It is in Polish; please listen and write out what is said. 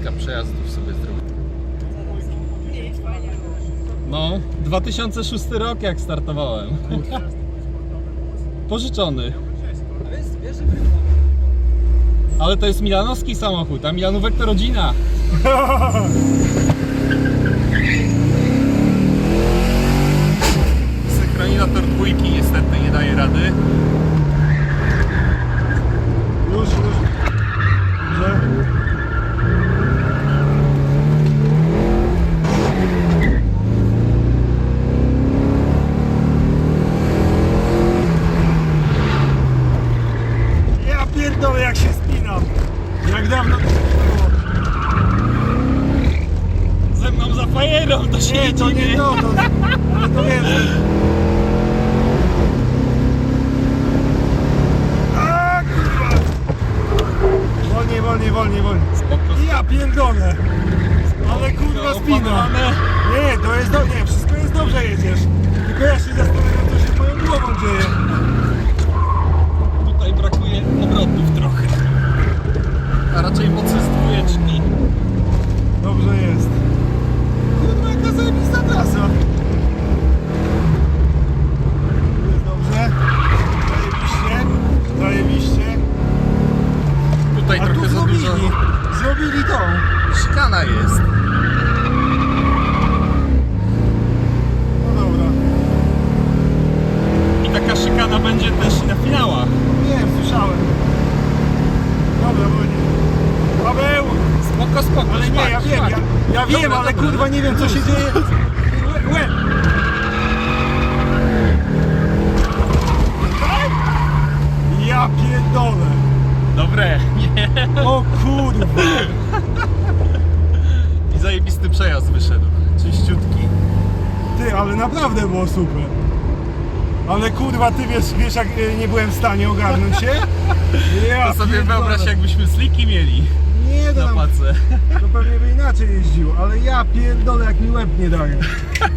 kilka przejazdów sobie zrobił. No, 2006 rok jak startowałem. Pożyczony. Ale to jest milanowski samochód, a Milanówek to rodzina. Synchronizator dwójki niestety nie daje rady. Już, już. Dobrze. Ja pierdolę jak się spinam. Jak dawno to było. Ze mną za fajerą to się Nie, to nie to, to, ale to więcej. A kurwa! Wolniej, wolniej, wolniej, wolniej. Ja pierdolę! Ale kurwa spina! Nie, to jest do... Nie, wszystko jest dobrze jedziesz. Tylko ja się zastanawiam, co się moją głową dzieje. Tutaj brakuje obrotów trochę. A raczej mocy z dwójeczki. Dobrze jest. Kurwa, jaka zajebista trasa. Jest dobrze. Zajebiście. Zajebiście. Tutaj A trochę tu za zrobili. dużo. Zrobili tą. Szykana jest. No dobra. I taka szykana będzie też na finałach. Wiem, słyszałem. Dobra, wolniej. Paweł! Spoko. Ale nie, ja wiem, ja, ja wiem, ale kurwa nie wiem co się dzieje. Łe, łe. Ja pierdolę. Dobre. O kurwa. I zajebisty przejazd wyszedł. Czyściutki. Ty, ale naprawdę było super. Ale kurwa, ty wiesz, wiesz jak e, nie byłem w stanie ogarnąć się? Ja To sobie pierdolę. wyobraź jakbyśmy sliki mieli Nie, to, na pace. to pewnie by inaczej jeździł, ale ja pierdolę jak mi łeb nie daje.